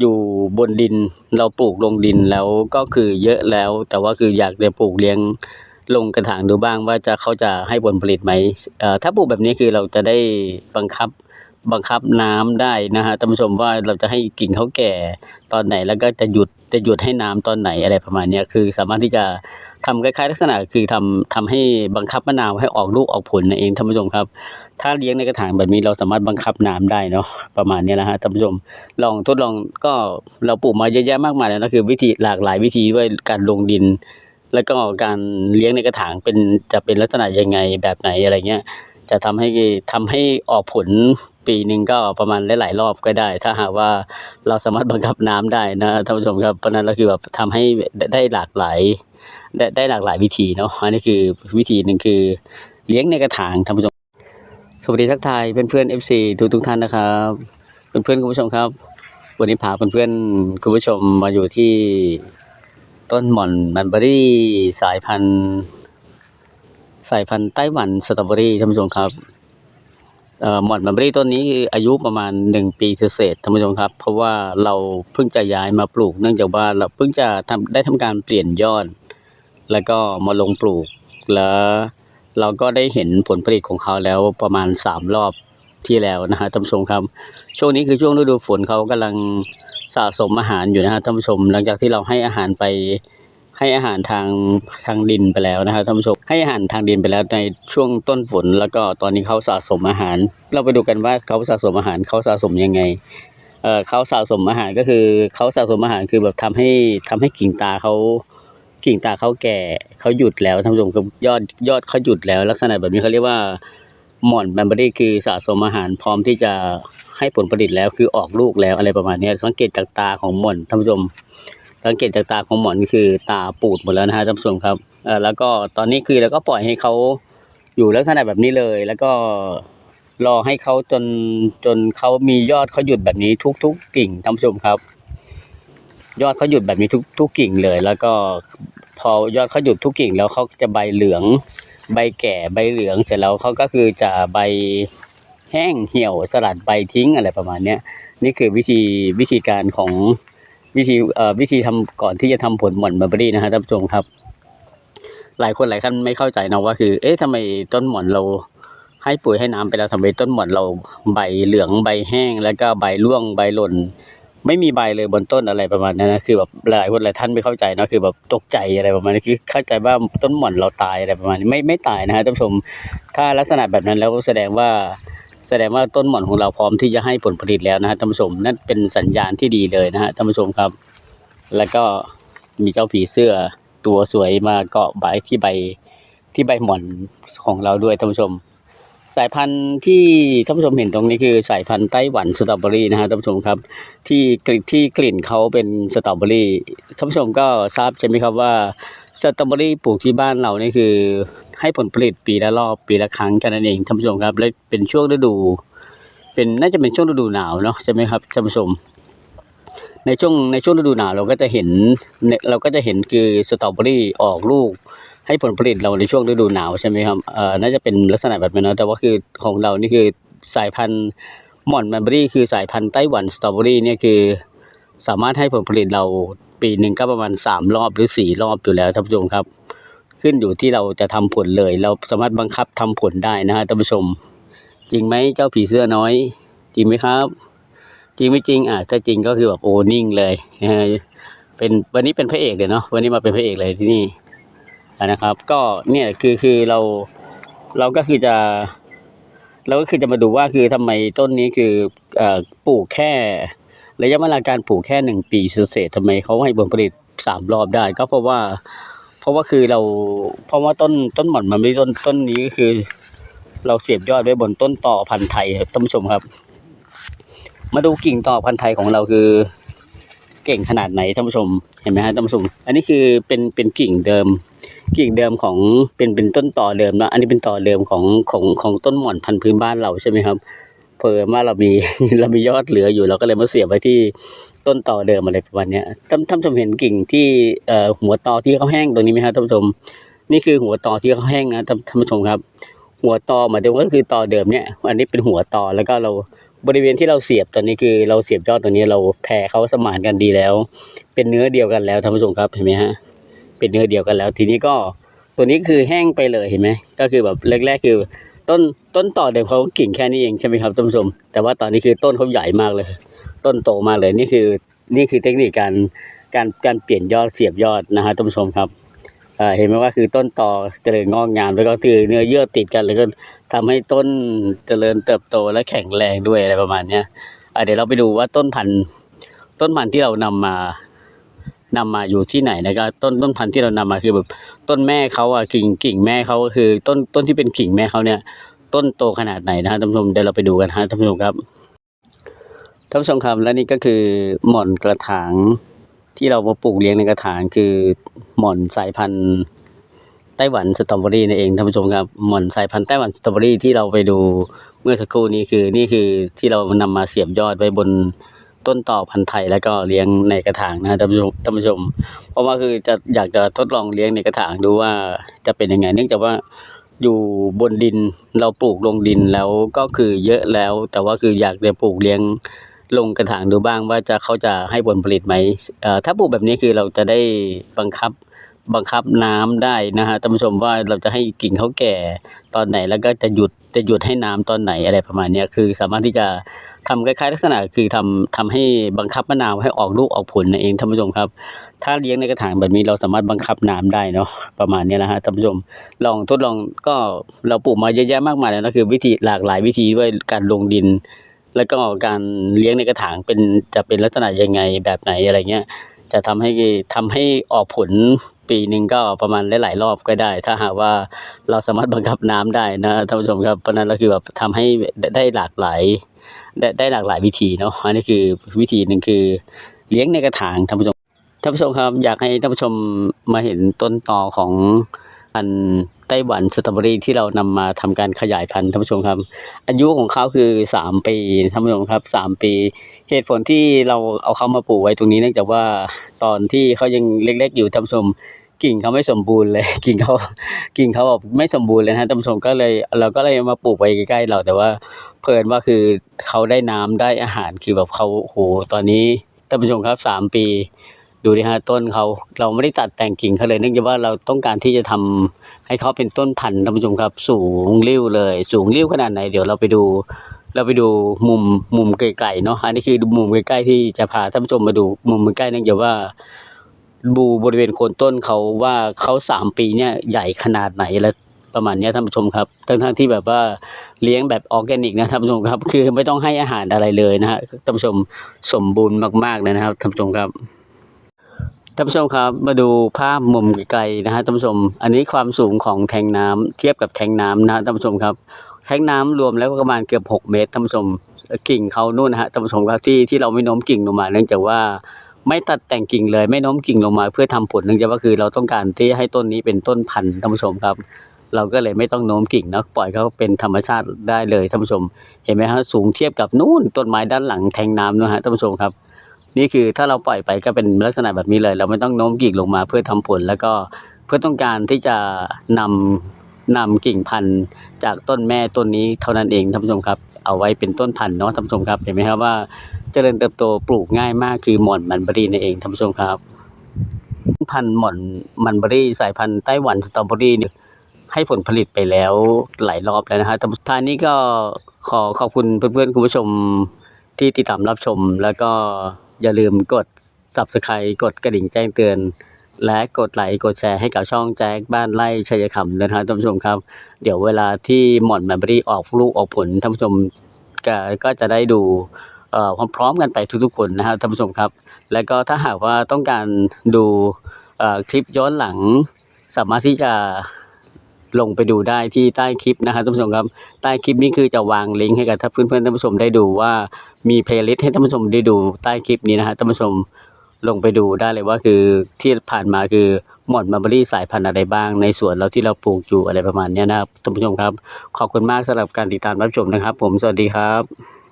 อยู่บนดินเราปลูกลงดินแล้วก็คือเยอะแล้ว แต่ว่าคืออยากจะปลูกเลี้ยงลงกระถางดูบ้างว่าจะเขาจะให้ผลผลิตไหมเอ่อถ้าปลูกแบบนี้คือเราจะได้บังคับบังคับน้ำได้นะฮะท่านผู้ชมว่าเราจะให้กิ่งเขาแก่ตอนไหนแล้วก็จะหยุดจะหยุดให้น้ำตอนไหนอะไรประมาณนี้คือสามารถที่จะ ทำคล้ายๆ ลักษณะคือทำทำให้บังคับมะนาวให้ออกลูกออกผลนั่นเองท่านผู้ชมครับ ถ้าเลี้ยงในกระถางแบบนี้เราสามารถบังคับน้ำได้เนาะประมาณนี้แหละฮะท่านผู้ชมลองทดลองก็เราปลูกมาเยอะแยะมากมายแล้วนะคือวิธีหลากหลายวิธีด้วยการลงดิน แล้วก็การเลี้ยงในกระถางเป็นจะเป็นลักษณะยังไงแบบไหนอะไรเงี้ยจะทำให้ทำให้ออกผลปีหนึ่งก็ประมาณหลายๆรอบก็ได้ ถ้าหากว่าเราสามารถบังคับน้ำได้นะท่านผู้ชมครับเพราะฉะนั้นเราคือแบบทำให้ได้หลากหลาย ได้ได้หลากหลายวิธีเนาะอันนี้คือวิธีหนึ่งคือเลี้ยงในกระถางท่านผู้ชมสวัสดีทักทายเพื่อนเพื่อนๆ FC ทุกทุกท่านนะครับเพื่อนเพื่อนๆคุณผู้ชมครับ วันนี้พาเพื่อนเพื่อนๆคุณผู้ชมมาอยู่ที่ต้นหม่อนมันเบอรี่สายพันธุ์ สายพันธุ์ไต้หวันสตรอเบอรี่ท่านผู้ชมครับหม่อนมันเบอรี่ต้นนี้อายุประมาณหนึ่งปีเศษท่านผู้ชมครับ เพราะว่าเราเพิ่งจะย้ายมาปลูกเนื่องจากว่าเราเพิ่งจะทำได้ทำการเปลี่ยนยอด แล้วก็มาลงปลูก แล้วเราก็ได้เห็นผลผลิตของเขาแล้วประมาณสามรอบที่แล้วนะฮะท่านผู้ชมครับ ช่วงนี้คือช่วงฤดูฝนเขากำลังสะสมอาหารอยู่นะฮะท่านผู้ชม หลังจากที่เราให้อาหารไปให้อาหารทางทางดินไปแล้วนะฮะท่านผู้ชมให้อาหารทางดินไปแล้วในช่วงต้นฝนแล้วก็ตอนนี้เขาสะสมอาหาร เราไปดูกันว่าเขาสะสมอาหารเขาสะสมยังไงเออเขาสะสมอาหารก็คือเขาสะสมอาหารคือแบบทำให้ทำให้กิ่งตาเขา กิ่งตาเขาแก่เขาหยุดแล้วท่านผู้ชมครับยอดยอดเขาหยุดแล้ว ลักษณะแบบนี้เขาเรียกว่าหม่อนแบมเบอรี่คือสะสมอาหารพร้อมที่จะให้ผลผลิตแล้วคือออกลูกแล้วอะไรประมาณนี้สังเกตจากตาของหม่อนท่านผู้ชม สังเกตจากตาของหม่อนคือตาปูดหมดแล้วนะฮะท่านผู้ชมครับเออแล้วก็ตอนนี้คือเราก็ปล่อยให้เขาอยู่ลักษณะแบบนี้เลย แล้วก็รอให้เขาจนจนเขามียอดเขาหยุดแบบนี้ทุกๆกิ่งท่านผู้ชมครับ ยอดเขาหยุดแบบนี้ทุกทุกกิ่งเลย แล้วก็ พอยอดเขาหยุดทุกกิ่งแล้วเขาจะใบเหลือง ใบแก่ใบเหลืองเสร็จแล้วเขาก็คือจะใบแห้งเหี่ยวสลัดใบทิ้งอะไรประมาณเนี้ยนี่คือวิธีวิธีการของวิธีเอ่อวิธีทำก่อนที่จะทำผลหม่อนมัลเบอรี่นะฮะท่านผู้ชมครับ หลายคนหลายท่านไม่เข้าใจนะว่าคือ เอ๊ะทำไมต้นหม่อนเราให้ปุ๋ยให้น้ำไปแล้วทำไมต้นหม่อนเราใบเหลืองใบแห้ง แล้วก็ใบร่วงใบหล่น ไม่มีใบเลยบนต้นอะไรประมาณนั้นนะคือแบบหลายคนหลายท่านไม่เข้าใจนะคือแบบตกใจอะไรประมาณนี้คือเข้าใจว่าต้นหม่อนเราตายอะไรประมาณนี้ไม่ไม่ตายนะฮะท่านผู้ชมถ้าลักษณะแบบนั้นแล้วแสดงว่าแสดงว่าต้นหม่อนของเราพร้อมที่จะให้ผลผลิตแล้วนะฮะท่านผู้ชมนั่นเป็นสัญญาณที่ดีเลยนะฮะท่านผู้ชมครับ แล้วก็มีเจ้าผีเสื้อตัวสวยมาเกาะใบที่ใบที่ใบหม่อนของเราด้วยท่านผู้ชม สายพันธุ์ที่ท่านผู้ชมเห็นตรงนี้คือสายพันธุ์ไต้หวันสตรอเบอรี่นะฮะท่านผู้ชมครับ ที่กลิ่นที่กลิ่นเขาเป็นสตรอเบอรี่ท่านผู้ชมก็ทราบใช่ไหมครับว่าสตรอเบอรี่ปลูกที่บ้านเรานี่คือ ให้ผลผลิตปีละรอบปีละครั้งแค่นั้นเองท่านผู้ชมครับและเป็นช่วงฤดู เป็นน่าจะเป็นช่วงฤดูหนาวเนาะใช่ไหมครับท่านผู้ชม ในช่วงในช่วงฤดูหนาวเราก็จะเห็นเนี่ยเราก็จะเห็นคือสตรอเบอรี่ออกลูก ให้ผลผลิตเราในช่วงฤดูหนาวใช่ไหมครับเอ่อน่าจะเป็นลักษณะแบบนั้นนะแต่ว่าคือของเรานี่คือสายพันธุ์หม่อนแมนเบอรี่คือสายพันธุ์ไต้หวันสตรอเบอรี่เนี่ยคือสามารถให้ผลผลิตเราปีหนึ่งก็ประมาณสามรอบหรือสี่รอบอยู่แล้วท่านผู้ชมครับ ขึ้นอยู่ที่เราจะทำผลเลย เราสามารถบังคับทำผลได้นะฮะท่านผู้ชม จริงไหมเจ้าผีเสื้อน้อย จริงไหมครับ จริงไม่จริงอะถ้าจริงก็คือแบบโอ้นิ่งเลยนะฮะเป็นวันนี้เป็นพระเอกเลยเนาะวันนี้มาเป็นพระเอกเลยที่นี่ นะครับ ก็เนี่ยคือคือเราเราก็คือจะ เราก็คือจะมาดูว่าคือทำไมต้นนี้คืออปลูกแค่ระยะเวลาการปลูกแค่หนึ่งปีเศษทำไมเขาให้ผลผลิตสามรอบได้ ก็เพราะว่า เพราะว่าคือเรา เพราะว่าต้นต้นหม่อนมันไม่ต้นต้นนี้ก็คือ เราเสียบยอดไว้บนต้นต่อพันธุ์ไทยครับท่านผู้ชมครับ มาดูกิ่งต่อพันธุ์ไทยของเราคือ เก่งขนาดไหนท่านผู้ชมเห็นไหมฮะท่านผู้ชม อันนี้คือเป็นเป็นกิ่งเดิม กิ่งเดิมของเป็นเป็นต้นต่อเดิมนะอันนี้เป็นต่อเดิมของของของต้นหม่อนพันธุ์พื้นบ้านเราใช่ไหมครับเพิ่มว่าเรามีเรามียอดเหลืออยู่เราก็เลยมาเสียบไว้ที่ต้นต่อเดิมอะไรประมาณนี้ท่านท่านชมเห็นกิ่งที่เอ่อหัวตอที่เขาแห้งตรงนี้ไหมครับท่านผู้ชมนี่คือหัวตอที่เขาแห้งนะท่านท่านผู้ชมครับ หัวตอหมายถึงก็คือต่อเดิมเนี่ยอันนี้เป็นหัวตอแล้วก็เราบริเวณที่เราเสียบตอนนี้คือเราเสียบยอดตัวนี้เราแผ่เขาสมานกันดีแล้ว เป็นเนื้อเดียวกันแล้วท่านผู้ชมครับเห็นไหมฮะ เป็นเนื้อเดียวกันแล้ว ทีนี้ก็ตัวนี้คือแห้งไปเลยเห็นไหมก็คือแบบแรกๆคือต้นต้นต่อเดิมเขากิ่งแค่นี้เองใช่ไหมครับท่านผู้ชมแต่ว่าตอนนี้คือต้นเขาใหญ่มากเลย ต้นโตมากเลยนี่คือนี่คือเทคนิคการการการเปลี่ยนยอดเสียบยอดนะฮะท่านผู้ชมครับเห็นไหมว่าคือต้นต่อเจริญงอกงาม แล้วก็คือเนื้อเยื่อติดกัน แล้วก็ทำให้ต้นเจริญเติบโตและแข็งแรงด้วยอะไรประมาณเนี้ยเดี๋ยวเราไปดูว่าต้นพันธุ์ต้นพันธุ์ที่เรานำมา นำมาอยู่ที่ไหนนะครับต้นต้นพันธุ์ที่เรานำมาคือแบบต้นแม่เขาอะกิ่งกิ่งแม่เขาก็คือ ต้นต้นที่เป็นกิ่งแม่เขาเนี่ยต้นโตขนาดไหนนะฮะท่านผู้ชมเดี๋ยวเราไปดูกันฮะท่านผู้ชมครับท่านผู้ชมครับและนี่ก็คือหม่อนกระถางที่เรามาปลูกเลี้ยงในกระถางคือหม่อนสายพันธุ์ไต้หวันสตรอเบอรี่นั่นเองท่านผู้ชมครับหม่อนสายพันธุ์ไต้หวันสตรอเบอรี่ที่เราไปดูเมื่อสักครู่นี้คือนี่คือที่เรานำมาเสียบยอดไว้บน ต้นต่อพันธุ์ไทยแล้วก็เลี้ยงในกระถางนะท่านผู้ชมท่านผู้ชม เพราะว่าคือจะอยากจะทดลองเลี้ยงในกระถางดูว่าจะเป็นยังไง เนื่องจากว่าอยู่บนดินเราปลูกลงดินแล้วก็คือเยอะแล้ว แต่ว่าคืออยากจะปลูกเลี้ยงลงกระถางดูบ้างว่าจะเขาจะให้ผลผลิตไหมถ้าปลูกแบบนี้คือเราจะได้บังคับบังคับน้ำได้นะฮะท่านผู้ชมว่าเราจะให้กิ่งเขาแก่ตอนไหนแล้วก็จะหยุดจะหยุดให้น้ำตอนไหนอะไรประมาณนี้คือสามารถที่จะ ทำคล้ายๆ ลักษณะคือทำทำให้บังคับมะนาวให้ออกลูกออกผลนั่นเองท่านผู้ชมครับ ถ้าเลี้ยงในกระถางแบบนี้เราสามารถบังคับน้ำได้เนาะประมาณนี้แหละฮะท่านผู้ชมลองทดลองก็เราปลูกมาเยอะแยะมากมายแล้วนะคือวิธีหลากหลายวิธีด้วยการลงดิน แล้วก็การเลี้ยงในกระถางเป็นจะเป็นลักษณะยังไงแบบไหนอะไรเงี้ยจะทำให้ทำให้ออกผล ปีหนึ่งก็ประมาณหลาย ๆ รอบก็ได้ ถ้าหากว่าเราสามารถบังคับน้ำได้นะท่านผู้ชมครับเพราะนั้นเราคือแบบทำให้ได้หลากหลายได้ได้หลากหลายวิธีเนาะอันนี้คือวิธีหนึ่งคือเลี้ยงในกระถางท่านผู้ชมท่านผู้ชมครับอยากให้ท่านผู้ชมมาเห็นต้นตอของพันธุ์ไต้หวันสตรอเบอรี่ที่เรานำมาทำการขยายพันธุ์ท่านผู้ชมครับ อายุของเขาคือสามปีท่านผู้ชมครับสามปี เหตุผลที่เราเอาเขามาปลูกไว้ตรงนี้เนื่องจากว่าตอนที่เขายังเล็กๆอยู่ท่านผู้ชมกิ่งเขาไม่สมบูรณ์เลย กิ่งเขากิ่งเขาแบบไม่สมบูรณ์เลยนะท่านผู้ชมก็เลยเราก็เลยมาปลูกไว้ใกล้ๆเราแต่ว่าเพลินว่าคือเขาได้น้ำได้อาหารคือแบบเขาโหตอนนี้ท่านผู้ชมครับสามปี ดูดิฮะต้นเขาเราไม่ได้ตัดแต่งกิ่งเขาเลยเนื่องจากว่าเราต้องการที่จะทำให้เขาเป็นต้นพันธุ์ท่านผู้ชมครับ สูงริ้วเลย สูงริ้วขนาดไหนเดี๋ยวเราไปดู เราไปดูมุมมุมไกลๆเนาะอันนี้คือมุมใกล้ๆที่จะพาท่านผู้ชมมาดูมุมใกล้ๆนื่องจากว่าดูบริเวณโคนต้นเขาว่าเขาสามปีเนี่ยใหญ่ขนาดไหนแล้วประมาณนี้ท่านผู้ชมครับทั้งๆที่แบบว่าเลี้ยงแบบออร์แกนิกนะท่านผู้ชมครับ คือไม่ต้องให้อาหารอะไรเลยนะฮะท่านผู้ชมสมบูรณ์มากๆเลยนะครับท่านผู้ชมครับท่านผู้ชมครับมาดูภาพมุมไกลๆนะฮะท่านผู้ชม อันนี้ความสูงของแทงน้ำเทียบกับแทงน้ำนะฮะท่านผู้ชมครับ แทงน้ำรวมแล้วก็ประมาณเกือบ 6 เมตรท่านผู้ชมกิ่งเขานู่นนะฮะท่านผู้ชมครับที่ที่เราไม่โน้มกิ่งลงมา เนื่องจากว่าไม่ตัดแต่งกิ่งเลยไม่โน้มกิ่งลงมา เพื่อทำผลเนื่องจากว่าคือเราต้องการที่ให้ต้นนี้เป็นต้นพันธุ์ท่านผู้ชมครับ เราก็เลยไม่ต้องโน้มกิ่งนะปล่อยเขาเป็นธรรมชาติได้เลยท่านผู้ชม เห็นไหมฮะสูงเทียบกับนู่นต้นไม้ด้านหลังแทงน้ำนะฮะท่านผู้ชมครับ นี่คือถ้าเราปล่อยไปก็เป็นลักษณะแบบนี้เลย เราไม่ต้องโน้มกิ่งลงมา เพื่อทำผลแล้วก็เพื่อต้องการที่จะนำ นำกิ่งพันธุ์จากต้นแม่ต้นนี้เท่านั้นเองท่านผู้ชมครับ เอาไว้เป็นต้นพันธุ์เนาะท่านผู้ชมครับเห็นไหมครับว่าเจริญเติบโตปลูกง่ายมากคือหม่อนมันเบอรี่นั่นเองท่านผู้ชมครับพันธุ์หม่อนมันเบอรี่สายพันธุ์ไต้หวันสตรอเบอรี่เนี่ยให้ผลผลิตไปแล้วหลายรอบแล้วนะฮะท่านผู้ท้ายนี้ก็ขอขอบคุณเพื่อนๆคุณผู้ชมที่ติดตามรับชม แล้วก็อย่าลืมกด subscribe กดกระดิ่งแจ้งเตือน และกดไลค์กดแชร์ให้กับช่องแจ็คบ้านไร่ชัยคำนะครับท่านผู้ชมครับ เดี๋ยวเวลาที่หม่อนแมนเบอรี่ออกลูกออกผลท่านผู้ชมก็จะได้ดูพร้อมๆกันไปทุกๆคนนะครับท่านผู้ชมครับ แล้วก็ถ้าหากว่าต้องการดูคลิปย้อนหลัง สามารถที่จะลงไปดูได้ที่ใต้คลิปนะครับท่านผู้ชมครับใต้คลิปนี้คือจะวางลิงก์ให้กับท่านเพื่อนๆท่านผู้ชมได้ดูว่ามีเพลย์ลิสต์ให้ท่านผู้ชมได้ดูใต้คลิปนี้นะฮะท่านผู้ชม ลงไปดูได้เลยว่าคือที่ผ่านมาคือหมอนมาร์เบอรี่สายพันธุ์อะไรบ้าง ในสวนเราที่เราปลูกอยู่อะไรประมาณนี้นะครับท่านผู้ชมครับ ขอบคุณมากสำหรับการติดตามรับชมนะครับ ผมสวัสดีครับ